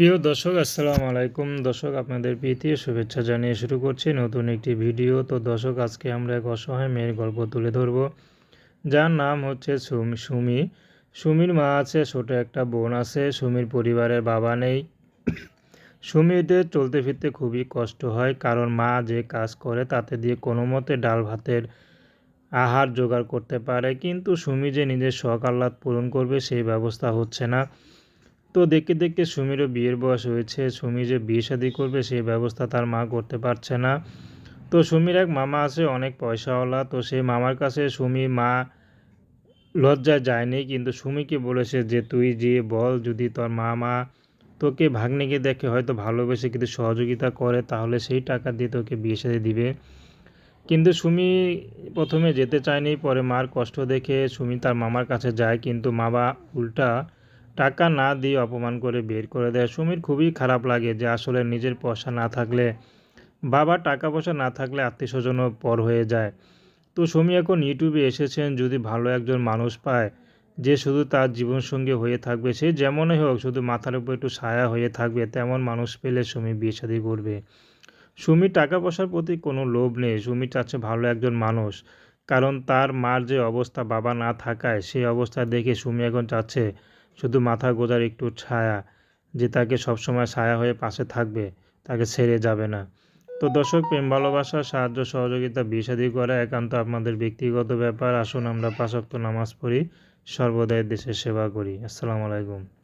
প্রিয় দর্শক, আসসালামু আলাইকুম। দর্শক, আপনাদের প্রীতি ও শুভেচ্ছা জানিয়ে শুরু করছি নতুন একটি ভিডিও। তো দর্শক, আজকে আমরা এক অসহায় মেয়ের গল্প তুলে ধরব। যার নাম হচ্ছে সুমি সুমির মা আছে, ছোট একটা বোন আছে, সুমির পরিবারের বাবা নেই। সুমিদের চলতে ফিরতে খুবই কষ্ট হয়, কারণ মা যে কাজ করে তাতে দিয়ে কোনো মতে ডাল ভাতের আহার জোগাড় করতে পারে। কিন্তু সুমি যে নিজের শখ আহ্লাদ পূরণ করবে, সেই ব্যবস্থা হচ্ছে না। তো দেখতে দেখতে সুমিরও বিয়ের বয়স হয়েছে। সুমি যে বিয়ে শাদি করবে সেই ব্যবস্থা তার মা করতে পারছে না। তো সুমির এক মামা আছে, অনেক পয়সাওয়ালা। তো সেই মামার কাছে সুমি, মা লজ্জায় যায়নি, কিন্তু সুমিকে বলেছে যে, তুই যে বল যদি তোর মামা তোকে ভাগ্নিকে দেখে হয়তো ভালোবেসে কিন্তু সহযোগিতা করে, তাহলে সেই টাকা দিয়ে তোকে বিয়ে শাদি দিবে। কিন্তু সুমি প্রথমে যেতে চায়নি, পরে মার কষ্ট দেখে সুমি তার মামার কাছে যায়, কিন্তু মামা উল্টা টাকা না দিয়ে অপমান করে বের করে দেয়। সুমির খুবই খারাপ লাগে যে আসলে নিজের পয়সা না থাকলে বাবা টাকা পয়সা না থাকলে আত্মীয় স্বজনও পর হয়ে যায়। তো সুমি এখন ইউটিউবে এসেছেন, যদি ভালো একজন মানুষ পায়, যে শুধু তার জীবনসঙ্গী হয়ে থাকবে, সে যেমনই হোক শুধু মাথার উপর একটু ছায়া হয়ে থাকবে, তেমন মানুষ পেলে সুমি বিয়ে শাদি করবে। সুমির টাকা পয়সার প্রতি কোনো লোভ নেই, সুমি চাচ্ছে ভালো একজন মানুষ। কারণ তার মার যে অবস্থা বাবা না থাকায়, সেই অবস্থা দেখে সুমি এখন চাচ্ছে শুধু মাথা গোজার একটু ছায়া যে তাকে সবসময় ছায়া হয়ে পাশে থাকবে, তাকে ছেড়ে যাবে না। তো দর্শক, প্রেম, ভালোবাসা, সাহায্য, সহযোগিতা বিষাদি করা একান্ত আপনাদের ব্যক্তিগত ব্যাপার। আসুন আমরা পাশক্ত নামাজ পড়ি, সর্বদাই দেশের সেবা করি। আসসালামু আলাইকুম।